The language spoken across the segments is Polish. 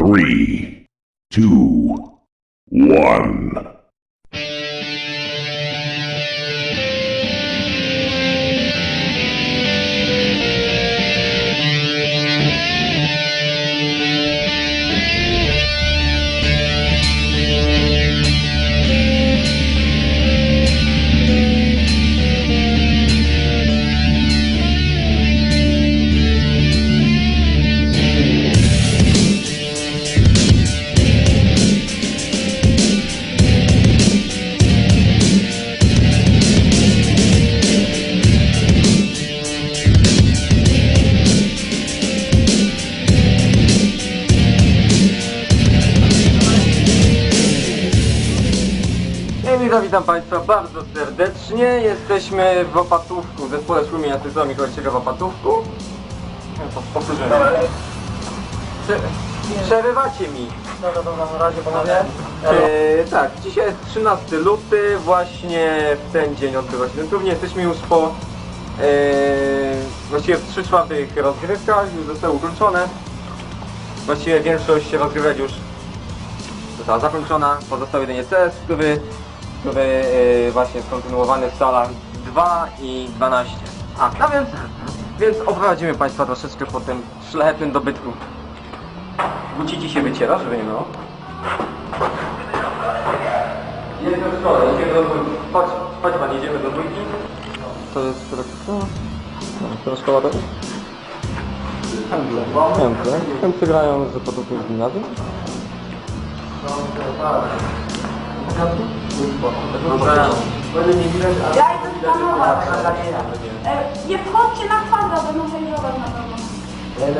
Three, two, one. Hej, witam, Państwa bardzo serdecznie. Jesteśmy w Opatówku, w zespole szumi Jacyzła Mikołajczyka w Opatówku. Powtórzę. Przerywacie mi. Dobra, dobra, na razie panowie. E, tak, dzisiaj jest 13 luty, właśnie w ten dzień odbywa się ten turniej. Jesteśmy już po e, właściwie w 3 czwartych rozgrywkach, już zostały ukończone. Właściwie większość rozgrywek już została zakończona. Pozostał jedynie CS, który, który e, właśnie jest kontynuowany w salach 2 i 12. A, no więc, więc oprowadzimy Państwa troszeczkę po tym szlachetnym dobytku. Buciki się wyciera, żeby nie było. Jedziemy do szkoły, jedziemy do dwójki. Chodź, chodź pan, jedziemy do dwójki. To jest szkoła? No, szkoła to jest? Chętle. Chętle. Chętle grają z z gimnazjum. Ja idę skanować. E, nie wchodźcie na kwadrat, bo muszę jechać na pewno.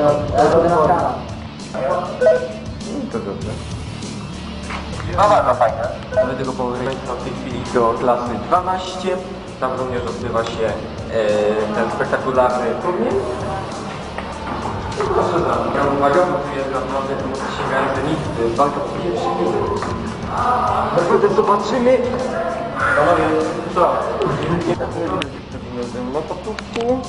Na. To dobrze. No bardzo fajne. Ale tego położenia w tej chwili do klasy 12. Tam również odbywa się e, ten spektakularny turniej. Proszę bardzo, ja uwaga, bo tu jest naprawdę sięgający nikt, walka po pierwszy Naprawdę zobaczymy. Panowie, co? Zrobimy w tym mototówku.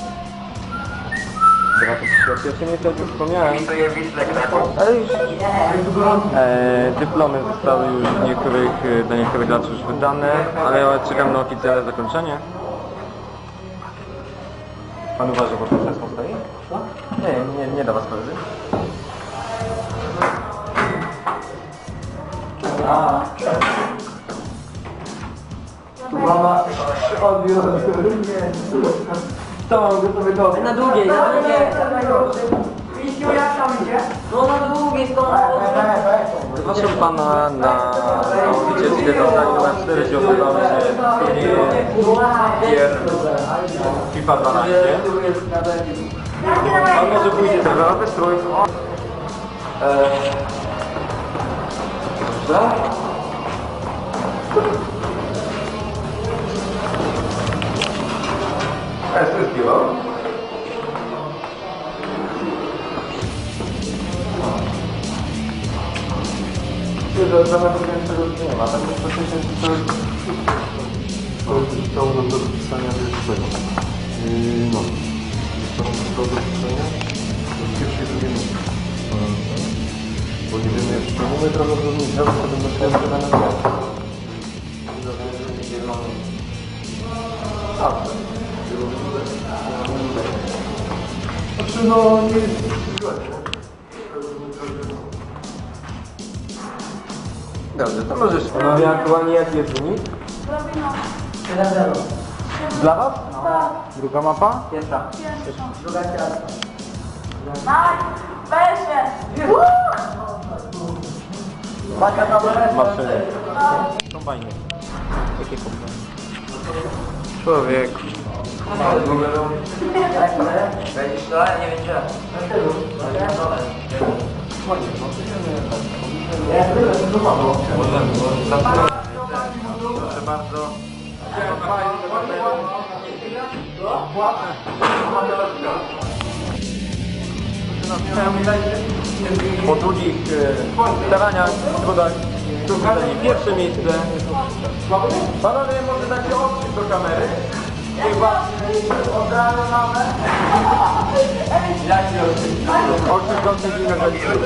Dobra, to się miejsce jak już wspomniałem. Ale już e, dyplomy zostały już niektórych, e, dla niektórych graczy już wydane, ale ja czekam na oficjalne zakończenie. Pan uważa, bo to stoi? Nie, nie, nie da was koledzy. Mama odbiór. To mam gotowy kod. Na długiej, na długiej. Widziu, jak tam? No na długiej z tą Proszę pana na nauczycielskie dostanie numer 4, gdzie odbywały się gier FIFA 12. Pan może pójdzie teraz, wystrój. Eee, Dobrze. A jest to jest piwo? Myślę, że nie ma. Tak to faktycznie to to zostało nam do zapisania pierwszego. Yy, no. Zostało do zapisania do pierwszej drugiej. Bo nie wiemy jeszcze czemu my prawdopodobnie działamy potem na światło na nas. Znaczy no nie jest źle, nie? Dobrze, to możesz. Panowie, aktualnie jaki jest wynik? Robino. 7-0. Dla was? Tak, Druga mapa? Pierwsza. Druga ciasta. Daj, weź się. Baka na dole. Maszyny. Kombajny. Jakie kombajny? Człowiek. Będziesz to, ale nie wiem gdzie. Proszę bardzo. Po długich e, staraniach, trudach, zajęli pierwsze miejsce. Panowie, może się odczyć do kamery. Oczy kontynuują zaliczyć.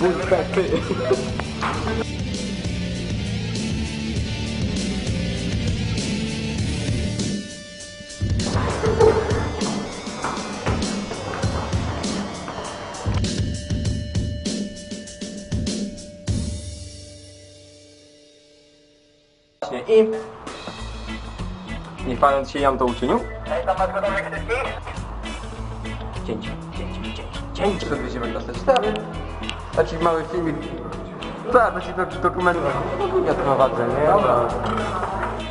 Niestety. Właśnie i niech pan się jam to uczynił. Cięcie, cięcie, cięcie, cięcie. Przewieziemy klasę 4. Taki mały filmik. Tak, taki do, dokument. Ja prowadzę, nie? Dobra.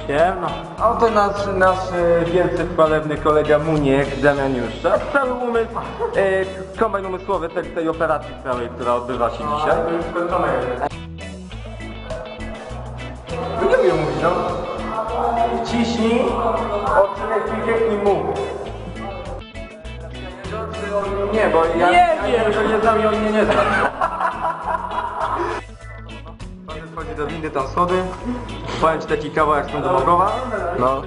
Siemno. A oto nasz, nasz e, wielce chwalebny kolega Muniek, Damian Juszczak. Cały umysł, e, kombajn umysłowy tej, tej operacji całej, która odbywa się dzisiaj. Nie wiem mówić, no. Ciśnij, odcinek kliknij i mów. Nie, bo ja nie ja wiem, że nie znam i on mnie nie zna. Pan wchodzi do windy, tam schody. Powiem ci taki kawałek do Mogowa. No.